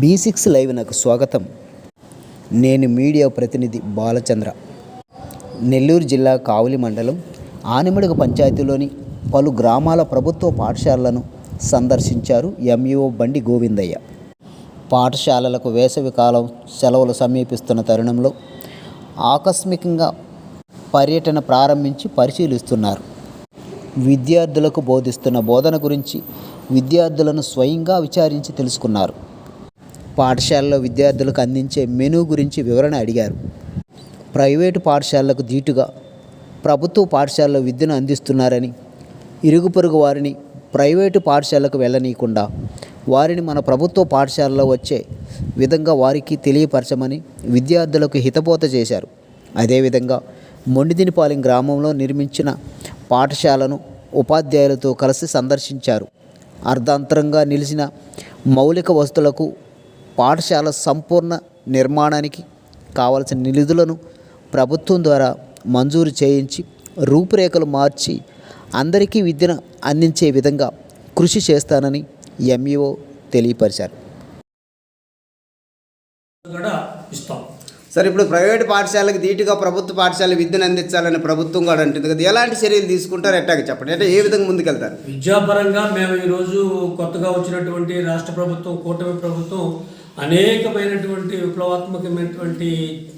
B six live నాకు స్వాగతం. నేను మీడియా ప్రతినిధి బాలచంద్ర. నెల్లూరు జిల్లా కావలి మండలం ఆనిమడుగు పంచాయతీలోని పలు గ్రామాల ప్రభుత్వ పాఠశాలలను సందర్శించారు ఎంఈఓ బండి గోవిందయ్య. పాఠశాలలకు వేసవికాలం సెలవులు సమీపిస్తున్న తరుణంలో ఆకస్మికంగా పర్యటన ప్రారంభించి పరిశీలిస్తున్నారు. విద్యార్థులకు బోధిస్తున్న బోధన గురించి విద్యార్థులను స్వయంగా విచారించి తెలుసుకున్నారు. పాఠశాలలో విద్యార్థులకు అందించే మెనూ గురించి వివరణ అడిగారు. ప్రైవేటు పాఠశాలలకు ధీటుగా ప్రభుత్వ పాఠశాలలో విద్యను అందిస్తున్నారని ఇరుగు పొరుగు వారిని ప్రైవేటు పాఠశాలకు వెళ్ళనీయకుండా వారిని మన ప్రభుత్వ పాఠశాలలో వచ్చే విధంగా వారికి తెలియపరచమని విద్యార్థులకు హితబోత చేశారు. అదేవిధంగా మొండిదినిపాలెం గ్రామంలో నిర్మించిన పాఠశాలను ఉపాధ్యాయులతో కలిసి సందర్శించారు. అర్ధాంతరంగా నిలిచిన మౌలిక వస్తువులకు పాఠశాల సంపూర్ణ నిర్మాణానికి కావలసిన నిధులను ప్రభుత్వం ద్వారా మంజూరు చేయించి రూపురేఖలు మార్చి అందరికీ విద్యను అందించే విధంగా కృషి చేస్తానని ఎంఈఓ తెలియపరిచారు. కూడా ఇస్తాం. సార్ ఇప్పుడు ప్రైవేట్ పాఠశాలకు ధీటుగా ప్రభుత్వ పాఠశాల విద్యను అందించాలని ప్రభుత్వం కూడా అంటుంది కదా ఎలాంటి చర్యలు తీసుకుంటారు? ఎట్టాగ చెప్పండి. అంటే ఏ విధంగా ముందుకెళ్తారు? విద్యాపరంగా మేము ఈరోజు కొత్తగా వచ్చినటువంటి రాష్ట్ర ప్రభుత్వం కూటమి ప్రభుత్వం అనేకమైనటువంటి విప్లవాత్మకమైనటువంటి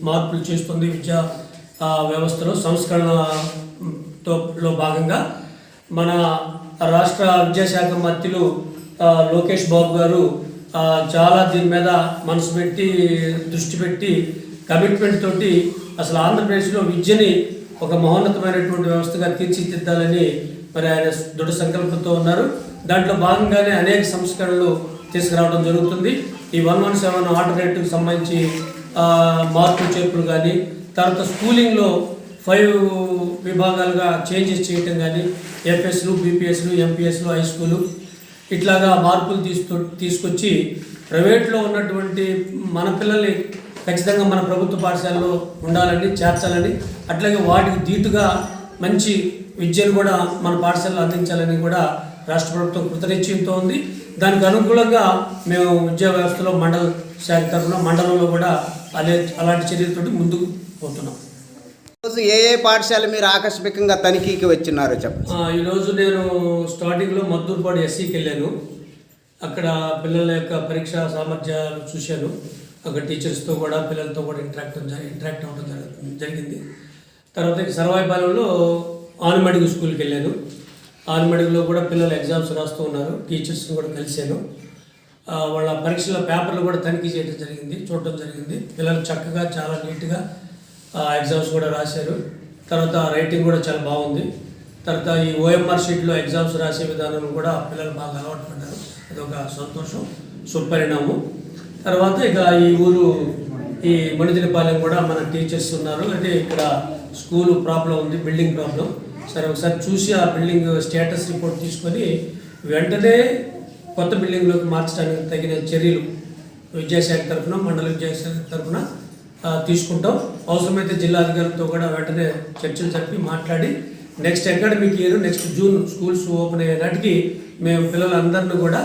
మార్పులు చేస్తుంది విద్యా వ్యవస్థలో సంస్కరణతో భాగంగా మన రాష్ట్ర విద్యాశాఖ మంత్రులు లోకేష్ బాబు గారు చాలా దీని మీద మనసు పెట్టి దృష్టి పెట్టి కమిట్మెంట్ తోటి అసలు ఆంధ్రప్రదేశ్లో విద్యని ఒక మహోన్నతమైనటువంటి వ్యవస్థగా తీర్చిదిద్దాలని మరి ఆయన దృఢ సంకల్పంతో ఉన్నారు. దాంట్లో భాగంగానే అనేక సంస్కరణలు తీసుకురావడం జరుగుతుంది. ఈ వన్ వన్ సెవెన్ ఆర్డర్ సంబంధించి మార్పులు చేర్పులు కానీ తర్వాత స్కూలింగ్లో ఫైవ్ విభాగాలుగా చేంజెస్ చేయటం కానీ ఎఫ్ఎస్లు బీపీఎస్లు ఎంపీఎస్లు హై స్కూలు ఇట్లాగా మార్పులు తీసుకు తీసుకొచ్చి ప్రైవేట్లో ఉన్నటువంటి మన పిల్లల్ని ఖచ్చితంగా మన ప్రభుత్వ పాఠశాలలో ఉండాలని చేర్చాలని అట్లాగే వాటికి ధీటుగా మంచి విద్యను కూడా మన పాఠశాలలో అందించాలని కూడా రాష్ట్ర ప్రభుత్వం కృతనిశ్చయంతో ఉంది దానికి అనుకూలంగా మేము విద్యా వ్యవస్థలో మండల శాఖ తరఫున మండలంలో కూడా అదే అలాంటి చర్యలతోటి ముందుకు పోతున్నాం. ఈరోజు ఏ ఏ పాఠశాల మీరు ఆకస్మికంగా తనిఖీకి వచ్చినారో చెప్పండి. ఈరోజు నేను స్టార్టింగ్లో మద్దూరుపాడు ఎస్సీకి వెళ్ళాను. అక్కడ పిల్లల యొక్క పరీక్ష సామర్థ్యాలు చూశాను. అక్కడ టీచర్స్తో కూడా పిల్లలతో కూడా ఇంటరాక్ట్ ఇంటరాక్ట్ అవ్వడం జరిగింది. తర్వాత సర్వాయిపాలెంలో ఆనుమడిగు స్కూల్కి వెళ్ళాను. ఆనుమడిగులో కూడా పిల్లలు ఎగ్జామ్స్ రాస్తూ ఉన్నారు. టీచర్స్ని కూడా కలిశాను. వాళ్ళ పరీక్షల పేపర్లు కూడా తనిఖీ చేయడం జరిగింది చూడటం జరిగింది. పిల్లలు చక్కగా చాలా నీట్గా ఎగ్జామ్స్ కూడా రాశారు. తర్వాత రైటింగ్ కూడా చాలా బాగుంది. తర్వాత ఈ ఓఎంఆర్ షీట్లో ఎగ్జామ్స్ రాసే విధానం కూడా పిల్లలు బాగా అలవాటు పడ్డారు. అదొక ఒక సంతోషం సుపరిణామం. తర్వాత ఇక ఈ ఊరు ఈ మణిదిరిపాలెం కూడా మన టీచర్స్ ఉన్నారు. అంటే ఇక్కడ స్కూల్ ప్రాబ్లం ఉంది బిల్డింగ్ ప్రాబ్లం. సరే ఒకసారి చూసి ఆ బిల్డింగ్ స్టేటస్ రిపోర్ట్ తీసుకొని వెంటనే కొత్త బిల్డింగ్లోకి మార్చడానికి తగిన చర్యలు విద్యాశాఖ తరఫున మండల విద్యాశాఖ తరఫున తీసుకుంటాం. అవసరమైతే జిల్లా అధికారులతో కూడా వెంటనే చర్చలు జరిపి మాట్లాడి next academic year next June schools open అయ్యే నాటికి మేము పిల్లలందరినీ కూడా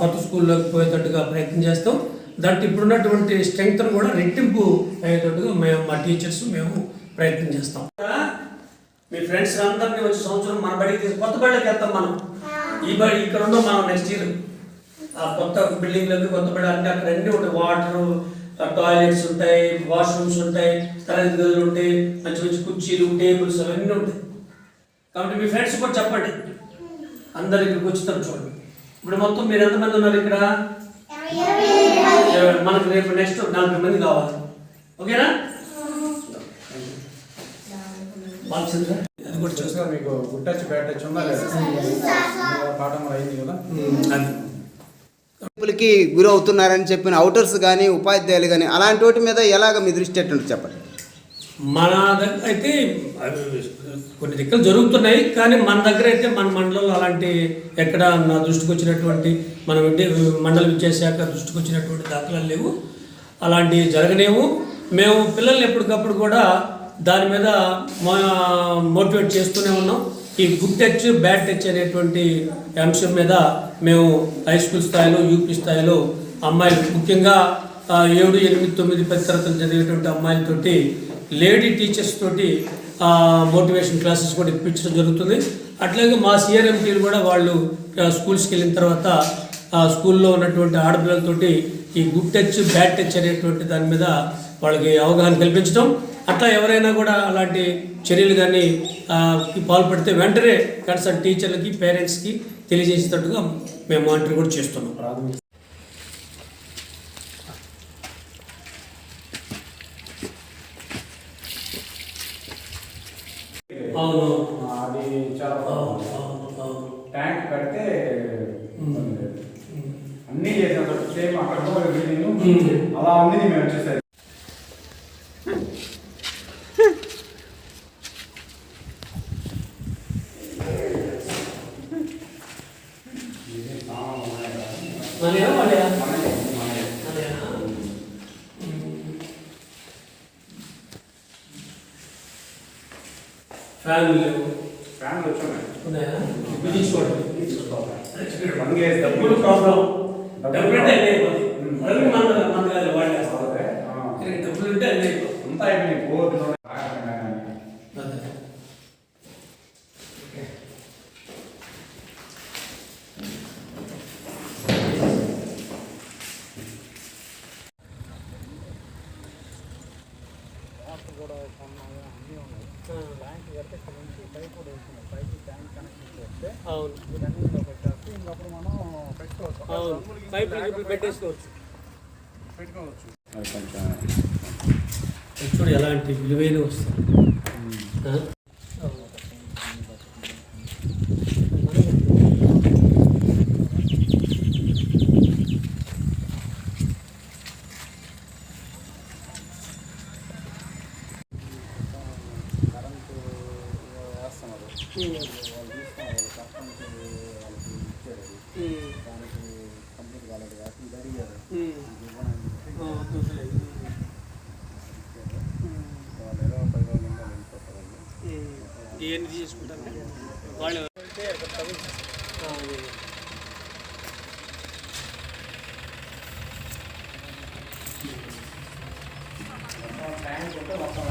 కొత్త స్కూల్లోకి పోయేటట్టుగా ప్రయత్నం చేస్తాం. దాంట్లో ఇప్పుడున్నటువంటి స్ట్రెంగ్త్ను కూడా రెట్టింపు అయ్యేటట్టుగా మేము మా టీచర్స్ మేము ప్రయత్నం చేస్తాం. మీ ఫ్రెండ్స్ అందరినీ వచ్చి సంవత్సరం మన బడికి తీసు కొత్త బడికి వెళ్తాం మనం. ఈ బడి ఇక్కడ ఉందాం మనం నెక్స్ట్ ఇయర్ ఆ కొత్త బిల్డింగ్లోకి కొత్త బడి అంటే అక్కడ అన్నీ ఉంటాయి. వాటర్ టాయిలెట్స్ ఉంటాయి వాష్రూమ్స్ ఉంటాయి తరగతి గదులు ఉంటాయి మంచి మంచి కుర్చీలు టేబుల్స్ అవన్నీ ఉంటాయి. కాబట్టి మీ ఫ్రెండ్స్ కూడా చెప్పండి. అందరు ఇక్కడికి వచ్చుతారు చూడండి. ఇప్పుడు మొత్తం మీరు ఎంతమంది ఉన్నారు ఇక్కడ. మనకు రేపు నెక్స్ట్ నలభై మంది కావాలి. ఓకేనా? అది కూడా చూస్తాం చూస్తా మీకు గుడ్ టచ్ బ్యాడ్ టచ్ ఉందా లేదా? పాఠం అయింది కదా? అది. కి గురి అవుతున్నారని చెప్పిన అవుటర్స్ కానీ ఉపాధ్యాయులు కానీ అలాంటి వాటి మీద ఎలాగ మీ దృష్టి ఎట్టుంది చెప్పండి. మన దగ్గర అయితే అవి కొన్ని దిక్కులు జరుగుతున్నాయి కానీ మన దగ్గర అయితే మన మండలంలో అలాంటి ఎక్కడ నా దృష్టికి వచ్చినటువంటి మన మండల విద్యాశాఖ దృష్టికి వచ్చినటువంటి దాఖలాలు లేవు. అలాంటివి జరగలేవు మేము పిల్లల్ని ఎప్పటికప్పుడు కూడా దాని మీద మోటివేట్ చేస్తూనే ఉన్నాం. ఈ గుడ్ టచ్ బ్యాడ్ టచ్ అనేటువంటి అంశం మీద మేము హై స్కూల్ స్థాయిలో యూపీ స్థాయిలో అమ్మాయిలు ముఖ్యంగా ఏడు ఎనిమిది తొమ్మిది పది తరగతులు చదివేటువంటి అమ్మాయిలతోటి లేడీ టీచర్స్ తోటి మోటివేషన్ క్లాసెస్ కూడా ఇప్పించడం జరుగుతుంది. అట్లాగే మా సిఆర్ఎంటీలు కూడా వాళ్ళు స్కూల్స్కి వెళ్ళిన తర్వాత ఆ స్కూల్లో ఉన్నటువంటి ఆడపిల్లలతోటి ఈ గుడ్ టచ్ బ్యాడ్ టచ్ అనేటువంటి దాని మీద వాళ్ళకి అవగాహన కల్పించడం. అట్లా ఎవరైనా కూడా అలాంటి చర్యలు కానీ పాల్పడితే వెంటనే కన్సర్న్ టీచర్లకి పేరెంట్స్కి తెలియజేసేటట్టుగా మేము మానిటర్ కూడా చేస్తున్నాం అవును అది చాలా. ట్యాంక్ కడితే. అన్నీ చేసాం సేమ్ అక్కడ బిల్డింగ్. అలా ఉంది మేము వచ్చేసరికి ఇది సామాన్లు ఉన్నాయి కదా. మనయా వాళ్ళయా ఫ్యాన్ లేవు. ఫ్యాన్లు వచ్చున్నాయి ఉన్నాయా? బిగించుకోండి చేసి డబ్బులు ప్రాబ్లం డబ్బులు అంటే అన్నీ అయిపోతాయి మ్మ్. మళ్ళీ మన మన కాదు వాళ్ళు వేస్తారు అదే, ఆ. కానీ డబ్బులు ఉంటే అన్నీ అయిపోతాయి అంతా అయిపోయింది బోర్డు అదే. అవును అవును పైప్ పెట్టేసుకోవచ్చు కొంచెం చూడు ఎలాంటి విలువైన వస్తుంది ఇవన్నీ తీసుకుంటారు వాళ్ళు ట్యాంక్ మొత్తం